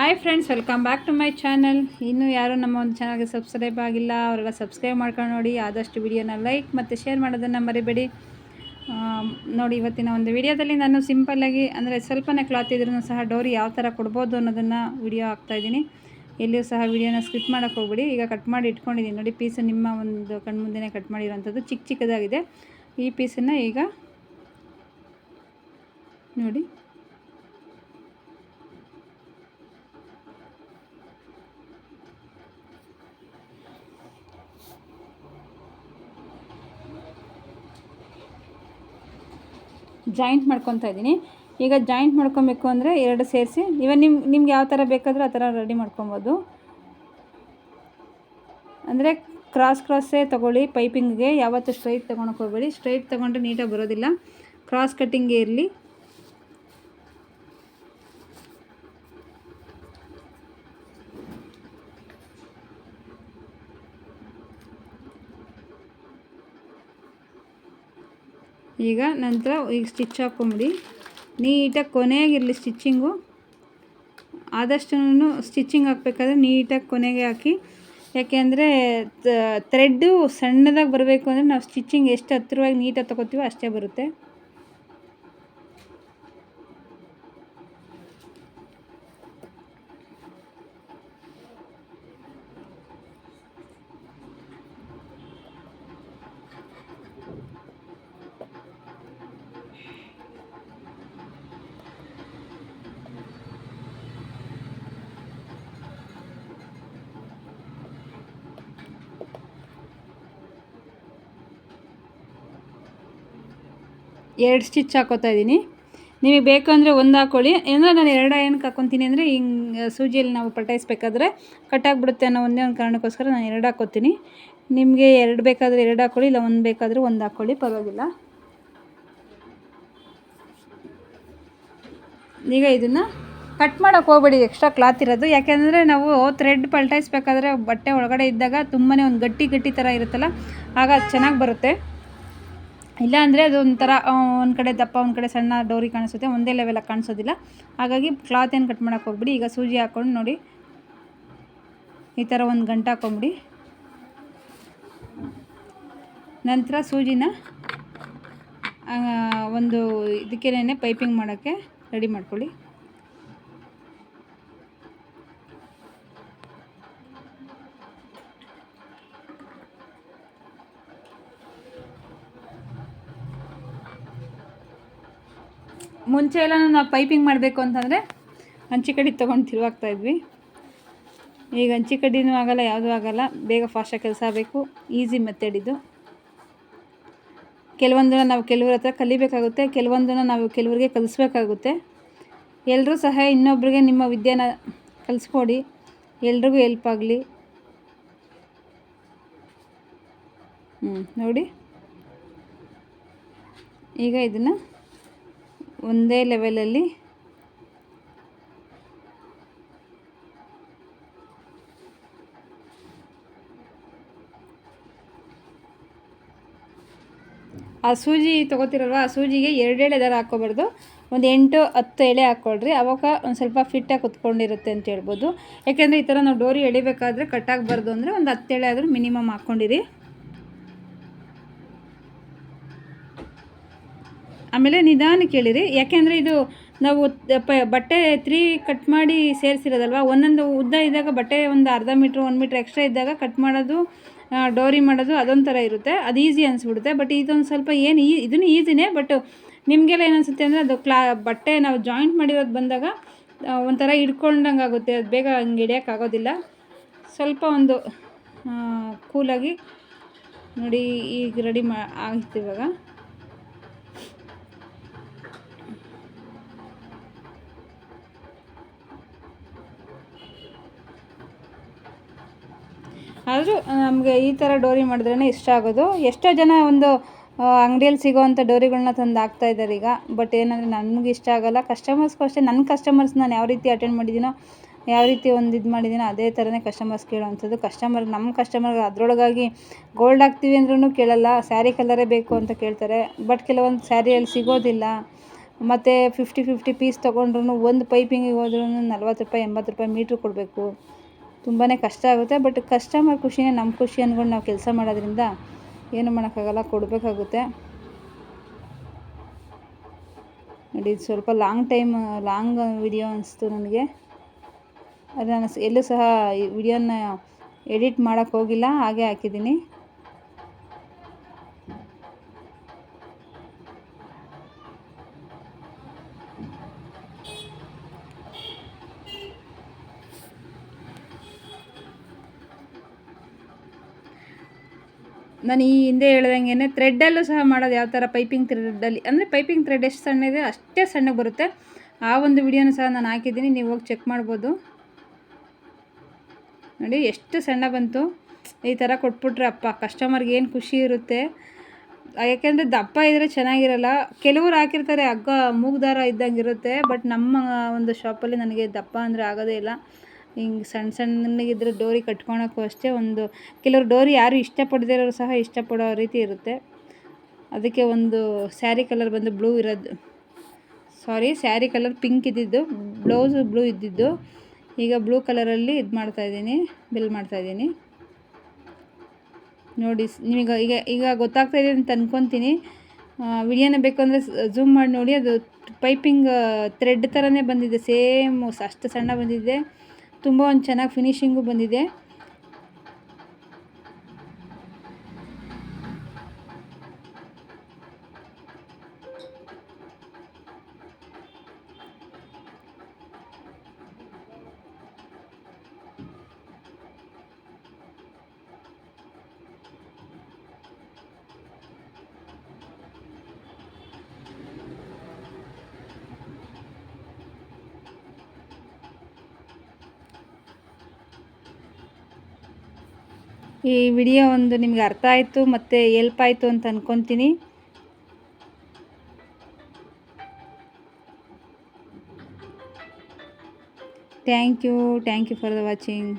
Hi friends welcome back to my channel ಇನ್ನೂ ಯಾರು ನಮ್ಮ ಒಂದು ಚಾನಲ್ಗೆ ಸಬ್ಸ್ಕ್ರೈಬ್ ಆಗಿಲ್ಲ, ಅವರೆಲ್ಲ ಸಬ್ಸ್ಕ್ರೈಬ್ ಮಾಡ್ಕೊಂಡು ನೋಡಿ, ಆದಷ್ಟು ವಿಡಿಯೋನ ಲೈಕ್ ಮತ್ತು ಶೇರ್ ಮಾಡೋದನ್ನು ಮರಿಬೇಡಿ. ನೋಡಿ, ಇವತ್ತಿನ ಒಂದು ವಿಡಿಯೋದಲ್ಲಿ ನಾನು ಸಿಂಪಲ್ಲಾಗಿ ಅಂದರೆ ಸ್ವಲ್ಪನೇ ಕ್ಲಾತ್ ಇದ್ರೂ ಸಹ ಡೋರಿ ಯಾವ ಥರ ಕೊಡ್ಬೋದು ಅನ್ನೋದನ್ನು ವಿಡಿಯೋ ಹಾಕ್ತಾಯಿದ್ದೀನಿ ಎಲ್ಲಿಯೂ ಸಹ ವಿಡಿಯೋನ ಸ್ಕಿಪ್ ಮಾಡೋಕ್ಕೆ ಹೋಗ್ಬಿಡಿ. ಈಗ ಕಟ್ ಮಾಡಿ ಇಟ್ಕೊಂಡಿದ್ದೀನಿ. ನೋಡಿ ಪೀಸು ನಿಮ್ಮ ಒಂದು ಕಣ್ಮುಂದೆನೇ ಕಟ್ ಮಾಡಿರೋಂಥದ್ದು ಚಿಕ್ಕ ಚಿಕ್ಕದಾಗಿದೆ. ಈ ಪೀಸನ್ನು ಈಗ ನೋಡಿ. ಜಾಯಿಂಟ್ ಮಾಡ್ಕೊತಾ ಇದ್ದೀನಿ. ಈಗ ಜಾಯಿಂಟ್ ಮಾಡ್ಕೊಬೇಕು ಅಂದರೆ ಎರಡು ಸೇರಿಸಿ, ಇವಾಗ ನಿಮ್, ನಿಮ್ಗೆ ಯಾವ ಥರ ಬೇಕಾದರೂ ಆ ಥರ ರೆಡಿ ಮಾಡ್ಕೊಬೋದು. ಅಂದರೆ ಕ್ರಾಸ್ ಕ್ರಾಸೇ ತೊಗೊಳ್ಳಿ ಪೈಪಿಂಗ್ಗೆ ಯಾವತ್ತೂ ಸ್ಟ್ರೈಟ್ ತೊಗೊಳಕ್ಕೆ ಹೋಗಬೇಡಿ. ಸ್ಟ್ರೈಟ್ ತೊಗೊಂಡ್ರೆ ನೀಟಾಗಿ ಬರೋದಿಲ್ಲ. ಕ್ರಾಸ್ ಕಟ್ಟಿಂಗೇ ಇರಲಿ. ಈಗ ನಂತರ ಈಗ ಸ್ಟಿಚ್ ಹಾಕ್ಕೊಂಬಿಡಿ ನೀಟಾಗಿ ಕೊನೆಗಿರಲಿ ಸ್ಟಿಚ್ಚಿಂಗು ಆದಷ್ಟು ಸ್ಟಿಚ್ಚಿಂಗ್ ಹಾಕ್ಬೇಕಾದ್ರೆ ನೀಟಾಗಿ ಕೊನೆಗೆ ಹಾಕಿ. ಯಾಕೆಂದರೆ ಥ್ರೆಡ್ಡು ಸಣ್ಣದಾಗಿ ಬರಬೇಕು ಅಂದರೆ ನಾವು ಸ್ಟಿಚ್ಚಿಂಗ್ ಎಷ್ಟು ಹತ್ತಿರವಾಗಿ ನೀಟಾಗಿ ತೊಗೋತೀವೋ ಅಷ್ಟೇ ಬರುತ್ತೆ. ಎರಡು ಸ್ಟಿಚ್ ಹಾಕೋತಾ ಇದ್ದೀನಿ. ನಿಮಗೆ ಬೇಕು ಅಂದರೆ ಒಂದು ಹಾಕ್ಕೊಳ್ಳಿ ಏನಂದರೆ ನಾನು ಎರಡು ಏನಕ್ಕೆ ಹಾಕ್ಕೊತೀನಿ ಅಂದರೆ ಹಿಂಗೆ ಸೂಜಿಯಲ್ಲಿ ನಾವು ಪಟಾಯಿಸ್ಬೇಕಾದ್ರೆ ಕಟ್ಟಾಗ್ಬಿಡುತ್ತೆ ಅನ್ನೋ ಒಂದೇ ಒಂದು ಕಾರಣಕ್ಕೋಸ್ಕರ ನಾನು ಎರಡು ಹಾಕ್ಕೊತೀನಿ ನಿಮಗೆ ಎರಡು ಬೇಕಾದರೆ ಎರಡು ಹಾಕೊಳ್ಳಿ, ಇಲ್ಲ ಒಂದು ಬೇಕಾದರೆ ಒಂದು ಹಾಕ್ಕೊಳ್ಳಿ ಪರವಾಗಿಲ್ಲ. ಈಗ ಇದನ್ನು ಕಟ್ ಮಾಡೋಕೆ ಹೋಗ್ಬೇಡಿ, ಎಕ್ಸ್ಟ್ರಾ ಕ್ಲಾತ್ ಇರೋದು. ಯಾಕೆಂದರೆ ನಾವು ಥ್ರೆಡ್ ಪಲ್ಟಾಯಿಸ್ಬೇಕಾದ್ರೆ ಬಟ್ಟೆ ಒಳಗಡೆ ಇದ್ದಾಗ ತುಂಬಾ ಒಂದು ಗಟ್ಟಿ ಗಟ್ಟಿ ಥರ ಇರುತ್ತಲ್ಲ, ಆಗ ಚೆನ್ನಾಗಿ ಬರುತ್ತೆ. ಇಲ್ಲ ಅಂದರೆ ಅದು ಒಂಥರ ಒಂದು ಕಡೆ ದಪ್ಪ, ಒಂದು ಕಡೆ ಸಣ್ಣ ಡೋರಿ ಕಾಣಿಸುತ್ತೆ, ಒಂದೇ ಲೆವೆಲಾಗಿ ಕಾಣಿಸೋದಿಲ್ಲ. ಹಾಗಾಗಿ ಕ್ಲಾತ್ ಏನು ಕಟ್ ಮಾಡೋಕೆ ಹೋಗ್ಬಿಡಿ, ಈಗ ಸೂಜಿ ಹಾಕ್ಕೊಂಡು ನೋಡಿ. ಈ ಥರ ಒಂದು ಗಂಟೆ ಹಾಕೊಂಬಿಡಿ. ನಂತರ ಸೂಜಿನ ಒಂದು ಇದಕ್ಕೇನೆ ಪೈಪಿಂಗ್ ಮಾಡೋಕ್ಕೆ ರೆಡಿ ಮಾಡ್ಕೊಳ್ಳಿ. ಮುಂಚೆ ಎಲ್ಲ ನಾವು ಪೈಪಿಂಗ್ ಮಾಡಬೇಕು ಅಂತಂದರೆ ಹಂಚಿ ಕಡ್ಡಿ ತೊಗೊಂಡು ತಿರುವಾಗ್ತಾ ಇದ್ವಿ. ಈಗ ಹಂಚಿ ಕಡ್ಡಿನೂ ಆಗಲ್ಲ, ಯಾವುದೂ ಆಗಲ್ಲ. ಬೇಗ ಫಾಸ್ಟಾಗಿ ಕೆಲಸ ಆಗಬೇಕು. ಈಸಿ ಮೆಥಡ್ ಇದು. ಕೆಲವೊಂದನ್ನು ನಾವು ಕೆಲವ್ರ ಹತ್ರ ಕಲಿಬೇಕಾಗುತ್ತೆ, ಕೆಲವೊಂದನ್ನು ನಾವು ಕೆಲವರಿಗೆ ಕಲಿಸ್ಬೇಕಾಗುತ್ತೆ. ಎಲ್ಲರೂ ಸಹ ಇನ್ನೊಬ್ರಿಗೆ ನಿಮ್ಮ ವಿದ್ಯೆನ ಕಲಿಸ್ಕೊಡಿ. ಎಲ್ರಿಗೂ ಹೆಲ್ಪ್ ಆಗಲಿ. ಹ್ಞೂ ನೋಡಿ. ಈಗ ಇದನ್ನು ಒಂದೇ ಲೆವೆಲಲ್ಲಿ ಆ ಸೂಜಿ ತೊಗೋತಿರಲ್ವ, ಆ ಸೂಜಿಗೆ ಎರಡೆಳೆ ದರ ಹಾಕ್ಕೊಬಾರ್ದು. ಒಂದು ಎಂಟು ಹತ್ತು ಎಳೆ ಹಾಕ್ಕೊಳ್ರಿ. ಅವಾಗ ಒಂದು ಸ್ವಲ್ಪ ಫಿಟ್ಟಾಗಿ ಕುತ್ಕೊಂಡಿರುತ್ತೆ ಅಂತ ಹೇಳ್ಬೋದು. ಯಾಕೆಂದರೆ ಈ ಥರ ನಾವು ಡೋರಿ ಎಳಿಬೇಕಾದ್ರೆ ಕಟ್ಟಾಗಬಾರ್ದು ಅಂದರೆ ಒಂದು ಹತ್ತು ಎಳೆ ಆದರೂ ಮಿನಿಮಮ್ ಹಾಕ್ಕೊಂಡಿರಿ. ಆಮೇಲೆ ನಿಧಾನ ಕೇಳಿರಿ. ಯಾಕೆಂದರೆ ಇದು ನಾವು ಪ ಬಟ್ಟೆ ತ್ರೀ ಕಟ್ ಮಾಡಿ ಸೇರಿಸಿರೋದಲ್ವ? ಒಂದೊಂದು ಉದ್ದ ಇದ್ದಾಗ ಬಟ್ಟೆ ಒಂದು ಅರ್ಧ ಮೀಟ್ರ್, ಒಂದು ಮೀಟ್ರ್ ಎಕ್ಸ್ಟ್ರಾ ಇದ್ದಾಗ ಕಟ್ ಮಾಡೋದು ಡೋರಿ ಮಾಡೋದು ಅದೊಂಥರ ಇರುತ್ತೆ. ಅದು ಈಸಿ ಅನಿಸ್ಬಿಡುತ್ತೆ. ಬಟ್ ಇದೊಂದು ಸ್ವಲ್ಪ ಏನು ಈ, ಇದನ್ನು ಈಸಿನೇ, ಬಟ್ ನಿಮಗೆಲ್ಲ ಏನು ಅನಿಸುತ್ತೆ ಅಂದರೆ ಅದು ಕ್ಲಾ, ಬಟ್ಟೆ ನಾವು ಜಾಯಿಂಟ್ ಮಾಡಿರೋದು ಬಂದಾಗ ಒಂಥರ ಹಿಡ್ಕೊಂಡಂಗೆ ಆಗುತ್ತೆ. ಅದು ಬೇಗ ಹಂಗೆ ಹಿಡಿಯೋಕ್ಕಾಗೋದಿಲ್ಲ ಸ್ವಲ್ಪ ಒಂದು ಕೂಲಾಗಿ ನೋಡಿ ಈಗ ರೆಡಿ ಮಾ ಆಗಿತ್ತು ಇವಾಗ. ಆದರೂ ನಮಗೆ ಈ ಥರ ಡೋರಿ ಮಾಡಿದ್ರೇ ಇಷ್ಟ ಆಗೋದು. ಎಷ್ಟೋ ಜನ ಒಂದು ಅಂಗಡಿಯಲ್ಲಿ ಸಿಗೋವಂಥ ಡೋರಿಗಳನ್ನ ತಂದು ಹಾಕ್ತಾ ಇದ್ದಾರೆ ಈಗ. ಬಟ್ ಏನಂದರೆ ನನಗೆ ಇಷ್ಟ ಆಗೋಲ್ಲ. ಕಸ್ಟಮರ್ಸ್ಗೂ ಅಷ್ಟೇ ನನ್ನ ಕಸ್ಟಮರ್ಸ್ ನಾನು ಯಾವ ರೀತಿ ಅಟೆಂಡ್ ಮಾಡಿದ್ದೀನೋ, ಯಾವ ರೀತಿ ಒಂದು ಇದು ಮಾಡಿದ್ದೀನೋ, ಅದೇ ಥರನೇ ಕಸ್ಟಮರ್ಸ್ ಕೇಳೋವಂಥದ್ದು. ಕಸ್ಟಮರ್ ನಮ್ಮ ಕಸ್ಟಮರ್ ಅದರೊಳಗಾಗಿ ಗೋಲ್ಡ್ ಹಾಕ್ತೀವಿ ಅಂದ್ರೂ ಕೇಳಲ್ಲ. ಸ್ಯಾರಿ ಕಲರೇ ಬೇಕು ಅಂತ ಕೇಳ್ತಾರೆ. ಬಟ್ ಕೆಲವೊಂದು ಸ್ಯಾರಿಯಲ್ಲಿ ಸಿಗೋದಿಲ್ಲ. ಮತ್ತು ಫಿಫ್ಟಿ ಫಿಫ್ಟಿ ಪೀಸ್ ತೊಗೊಂಡ್ರು ಒಂದು ಪೈಪಿಂಗಿಗೆ ಹೋದ್ರೂ ನಲ್ವತ್ತು ರೂಪಾಯಿ, ಎಂಬತ್ತು ರೂಪಾಯಿ ಮೀಟ್ರ್ ಕೊಡಬೇಕು. ತುಂಬಾ ಕಷ್ಟ ಆಗುತ್ತೆ. ಬಟ್ ಕಸ್ಟಮರ್ ಖುಷಿನೇ ನಮ್ಮ ಖುಷಿ ಅಂದ್ಕೊಂಡು ನಾವು ಕೆಲಸ ಮಾಡೋದ್ರಿಂದ ಏನು ಮಾಡೋಕ್ಕಾಗಲ್ಲ, ಕೊಡಬೇಕಾಗುತ್ತೆ. ನೋಡಿ, ಇದು ಸ್ವಲ್ಪ ಲಾಂಗ್ ಟೈಮ್ ಲಾಂಗ್ ವಿಡಿಯೋ ಅನಿಸ್ತು ನನಗೆ. ಅದು ನಾನು ಎಲ್ಲೂ ಸಹ ಈ ವಿಡಿಯೋನ ಎಡಿಟ್ ಮಾಡೋಕ್ಕೋಗಿಲ್ಲ ಹಾಗೆ ಹಾಕಿದ್ದೀನಿ. ನಾನು ಈ ಹಿಂದೆ ಹೇಳ್ದಂಗೆ ಥ್ರೆಡ್ಡಲ್ಲೂ ಸಹ ಮಾಡೋದು ಯಾವ ಥರ ಪೈಪಿಂಗ್ ಥ್ರೆಡ್ಡಲ್ಲಿ ಅಂದರೆ ಪೈಪಿಂಗ್ ಥ್ರೆಡ್ ಎಷ್ಟು ಸಣ್ಣ ಇದೆ ಅಷ್ಟೇ ಸಣ್ಣಗೆ ಬರುತ್ತೆ. ಆ ಒಂದು ವಿಡಿಯೋನ ಸಹ ನಾನು ಹಾಕಿದ್ದೀನಿ, ನೀವು ಹೋಗಿ ಚೆಕ್ ಮಾಡ್ಬೋದು. ನೋಡಿ, ಎಷ್ಟು ಸಣ್ಣ ಬಂತು. ಈ ಥರ ಕೊಟ್ಬಿಟ್ರೆ ಅಪ್ಪ ಕಸ್ಟಮರ್ಗೆ ಏನು ಖುಷಿ ಇರುತ್ತೆ. ಯಾಕೆಂದರೆ ದಪ್ಪ ಇದ್ದರೆ ಚೆನ್ನಾಗಿರಲ್ಲ. ಕೆಲವರು ಹಾಕಿರ್ತಾರೆ ಹಗ್ಗ ಮೂಗ್ದಾರ ಇದ್ದಂಗೆ ಇರುತ್ತೆ. ಬಟ್ ನಮ್ಮ ಒಂದು ಶಾಪಲ್ಲಿ ನನಗೆ ದಪ್ಪ ಅಂದರೆ ಆಗೋದೇ ಇಲ್ಲ. ಹಿಂಗೆ ಸಣ್ಣ ಸಣ್ಣಗಿದ್ರೆ ಡೋರಿ ಕಟ್ಕೊಳಕ್ಕೂ ಅಷ್ಟೇ ಒಂದು, ಕೆಲವರು ಡೋರಿ ಯಾರು ಇಷ್ಟಪಡದೇ ಇರೋರು ಸಹ ಇಷ್ಟಪಡೋ ರೀತಿ ಇರುತ್ತೆ. ಅದಕ್ಕೆ ಒಂದು ಸ್ಯಾರಿ ಕಲರ್ ಬಂದು ಬ್ಲೂ ಇರೋದು, ಸಾರಿ ಸ್ಯಾರಿ ಕಲರ್ ಪಿಂಕ್ ಇದ್ದಿದ್ದು, ಬ್ಲೌಸು ಬ್ಲೂ ಇದ್ದಿದ್ದು, ಈಗ ಬ್ಲೂ ಕಲರಲ್ಲಿ ಇದು ಮಾಡ್ತಾಯಿದ್ದೀನಿ ಬಿಲ್ ಮಾಡ್ತಾಯಿದ್ದೀನಿ ನೋಡಿ ನಿಮಗೆ ಈಗ ಈಗ ಗೊತ್ತಾಗ್ತಾ ಇದೆ ಅಂತ ಅಂದ್ಕೊತೀನಿ ವಿಡಿಯೋನ ಬೇಕು ಅಂದರೆ ಝೂಮ್ ಮಾಡಿ ನೋಡಿ. ಅದು ಪೈಪಿಂಗ್ ಥ್ರೆಡ್ ಥರನೇ ಬಂದಿದೆ. ಸೇಮ್, ಅಷ್ಟು ಸಣ್ಣ ಬಂದಿದೆ. ತುಂಬ ಒಂದು ಚೆನ್ನಾಗಿ ಫಿನಿಶಿಂಗು ಬಂದಿದೆ. ಈ ವಿಡಿಯೋ ಒಂದು ನಿಮ್ಗೆ ಅರ್ಥ ಆಯಿತು ಮತ್ತು ಎಲ್ಪ್ ಆಯಿತು ಅಂತ ಅಂದ್ಕೊತೀನಿ thank you thank you for the watching